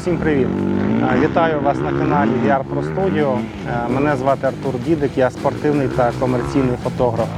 Усім привіт! Е, Вітаю вас на каналі VR Pro Studio. Мене звати Артур Дідик, я спортивний та комерційний фотограф.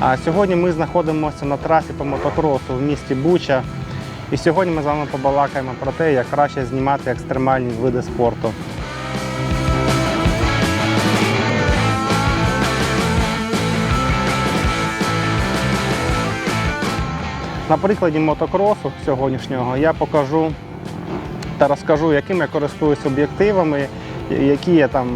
А сьогодні ми знаходимося на трасі по мотокросу в місті Буча. І сьогодні ми з вами побалакаємо про те, як краще знімати екстремальні види спорту. На прикладі мотокросу сьогоднішнього я покажу та розкажу, яким я користуюсь об'єктивами, які я там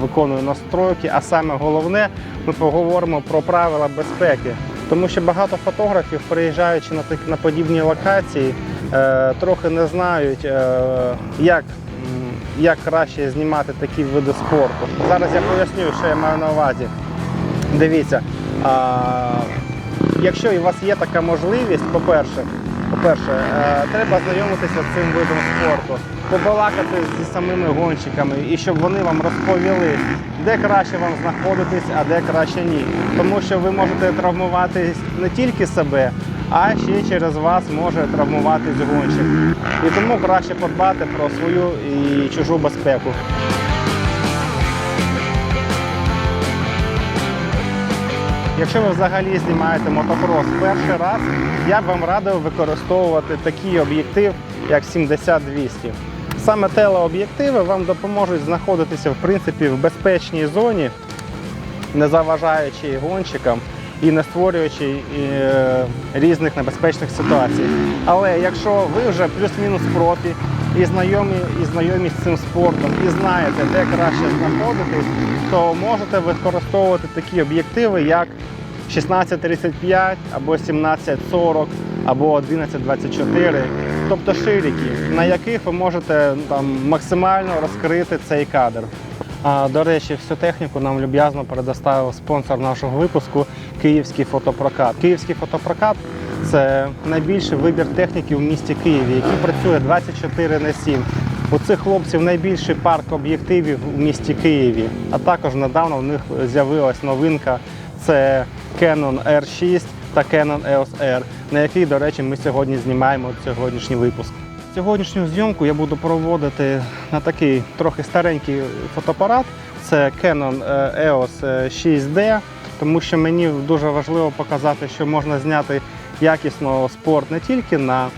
виконую настройки. А саме головне, ми поговоримо про правила безпеки. Тому що багато фотографів, приїжджаючи на такі на подібні локації, е, трохи не знають, е, як, як краще знімати такі види спорту. Зараз я поясню, що я маю на увазі. Дивіться, якщо у вас є така можливість, по-перше, по-перше, е, треба знайомитися з цим видом спорту, побалакати зі самими гонщиками і щоб вони вам розповіли, де краще вам знаходитись, а де краще ні. Тому що ви можете травмувати не тільки себе, а ще через вас може травмуватись гонщик. І тому краще подбати про свою і чужу безпеку. Якщо ви взагалі знімаєте мотокрос перший раз, я б вам радив використовувати такий об'єктив, як 70-200. Саме телеоб'єктиви вам допоможуть знаходитися в принципі в безпечній зоні, не заважаючи гонщикам і не створюючи е, різних небезпечних ситуацій. Але якщо ви вже плюс-мінус профі і знайомі, і знайомі з цим спортом, і знаєте, де краще знаходитись, то можете використовувати такі об'єктиви, як 1635 або 1740 або 1124, тобто ширики, на яких ви можете ну, там, максимально розкрити цей кадр. А, до речі, всю техніку нам люб'язно предоставив спонсор нашого випуску Київський фотопрокат. Київський фотопрокат це найбільший вибір техніки в місті Києві, який працює 24 на 7. У цих хлопців найбільший парк об'єктивів у місті Києві. А також недавно в них з'явилась новинка. Це Canon R6 та Canon EOS R, на який, до речі, ми сьогодні знімаємо сьогоднішній випуск. Сьогоднішню зйомку я буду проводити на такий трохи старенький фотоапарат. Це Canon е, EOS 6D, тому що мені дуже важливо показати, що можна зняти якісно спорт не тільки на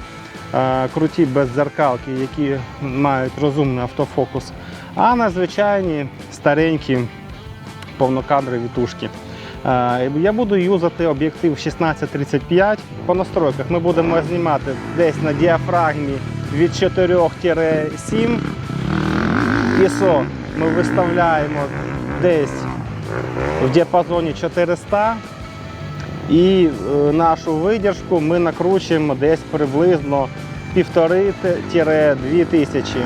е, круті беззеркалки, які мають розумний автофокус, а на звичайні старенькі повнокадрові тушки. Е, Я буду юзати об'єктив 1635. По настройках ми будемо знімати десь на діафрагмі від 4-7. ISO ми виставляємо десь в діапазоні 400. І е, нашу видержку ми накручуємо десь приблизно 1,5-2 тисячі.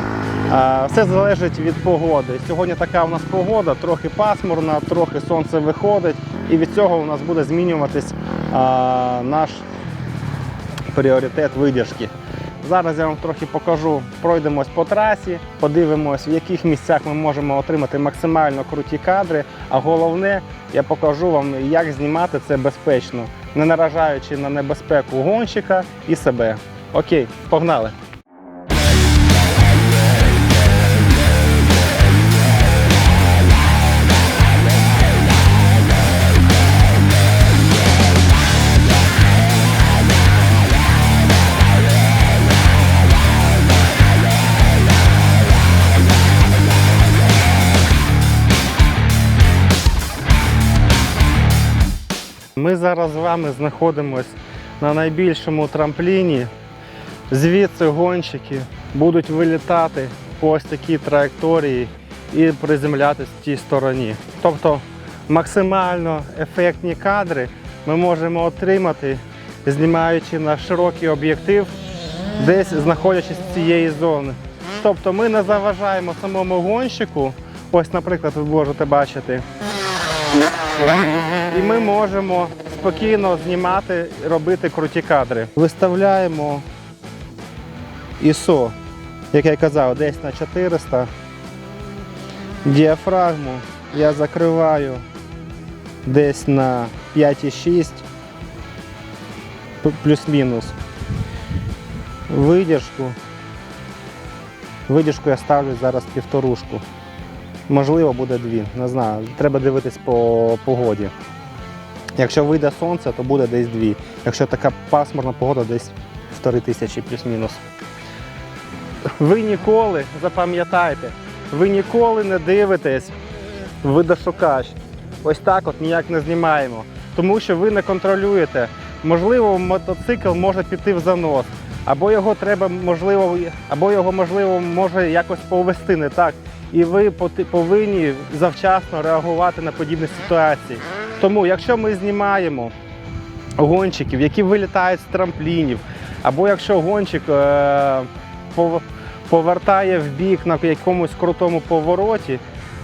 Все залежить від погоди. Сьогодні така у нас погода, трохи пасмурна, трохи сонце виходить, і від цього у нас буде змінюватись наш пріоритет видержки. Зараз я вам трохи покажу, пройдемось по трасі, подивимось, в яких місцях ми можемо отримати максимально круті кадри. А головне, я покажу вам, як знімати це безпечно, не наражаючи на небезпеку гонщика і себе. Окей, погнали! Ми зараз з вами знаходимося на найбільшому трампліні. Звідси гонщики будуть вилітати по ось такій траєкторії і приземлятись в тій стороні. Тобто максимально ефектні кадри ми можемо отримати, знімаючи на широкий об'єктив, десь знаходячись з цієї зони. Тобто ми не заважаємо самому гонщику, ось, наприклад, ви можете бачити, і ми можемо спокійно знімати, робити круті кадри. Виставляємо ISO, як я казав, десь на 400. Діафрагму я закриваю десь на 5,6 плюс-мінус. Видержку. Видержку я ставлю зараз півторушку. Можливо, буде дві. Не знаю. Треба дивитись по погоді. Якщо вийде сонце, то буде десь дві. Якщо така пасмурна погода, десь півтори тисячі плюс-мінус. Ви ніколи, запам'ятайте, ви ніколи не дивитесь видошукач. Ось так от ніяк не знімаємо. Тому що ви не контролюєте. Можливо, мотоцикл може піти в занос, або його треба, можливо, або його можливо може якось повести не так. І ви повинні завчасно реагувати на подібні ситуації. Тому, якщо ми знімаємо гонщиків, які вилітають з трамплінів, або якщо гонщик е, повертає в бік на якомусь крутому повороті,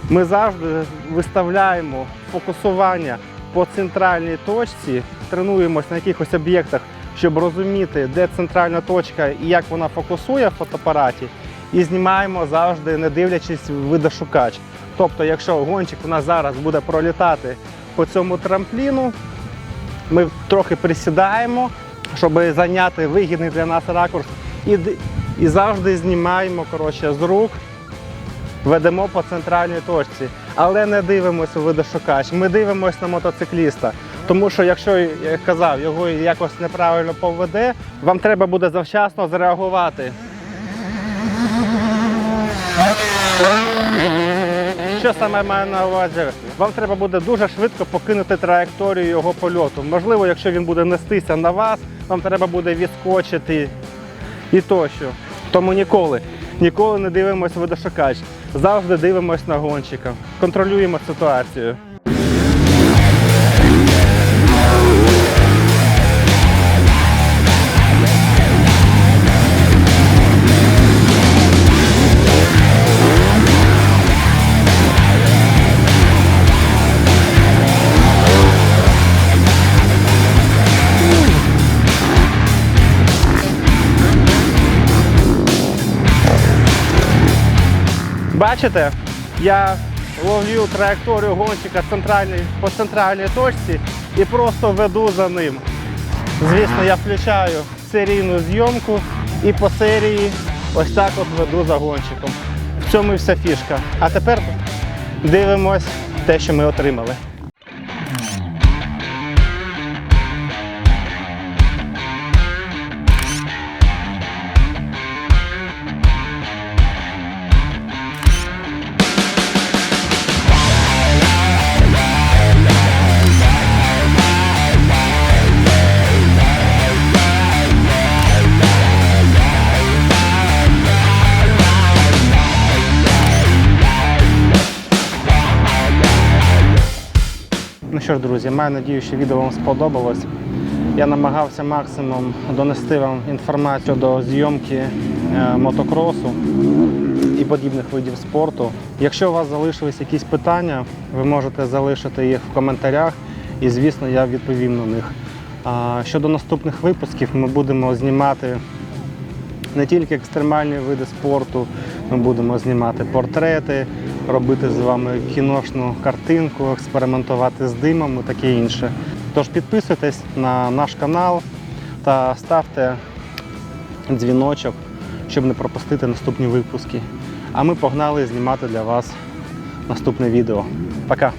ми завжди виставляємо фокусування по центральній точці, тренуємося на якихось об'єктах, щоб розуміти, де центральна точка і як вона фокусує в фотоапараті, і знімаємо завжди, не дивлячись видошукач. Тобто, якщо гонщик у нас зараз буде пролітати по цьому трампліну, ми трохи присідаємо, щоб зайняти вигідний для нас ракурс, і, і завжди знімаємо коротше, з рук, ведемо по центральній точці, але не дивимося видошукач. Ми дивимося на мотоцикліста. Тому що, якщо я казав, його якось неправильно поведе, вам треба буде завчасно зреагувати. Що саме маю на увазі? Вам треба буде дуже швидко покинути траєкторію його польоту. Можливо, якщо він буде нестися на вас, вам треба буде відскочити і тощо. Тому ніколи, ніколи не дивимося водошукач. Завжди дивимося на гонщика. Контролюємо ситуацію. Бачите, я ловлю траєкторію гонщика по центральній точці і просто веду за ним. Звісно, я включаю серійну зйомку і по серії ось так от веду за гонщиком. В цьому і вся фішка. А тепер дивимось те, що ми отримали. Ну що ж, друзі, маю надію, що відео вам сподобалось. Я намагався максимум донести вам інформацію до зйомки е, мотокросу і подібних видів спорту. Якщо у вас залишились якісь питання, ви можете залишити їх в коментарях, і звісно, я відповім на них. Щодо наступних випусків, ми будемо знімати не тільки екстремальні види спорту, ми будемо знімати портрети, робити з вами кіношну картинку, експериментувати з димом і таке інше. Тож підписуйтесь на наш канал та ставте дзвіночок, щоб не пропустити наступні випуски. А ми погнали знімати для вас наступне відео. Пока!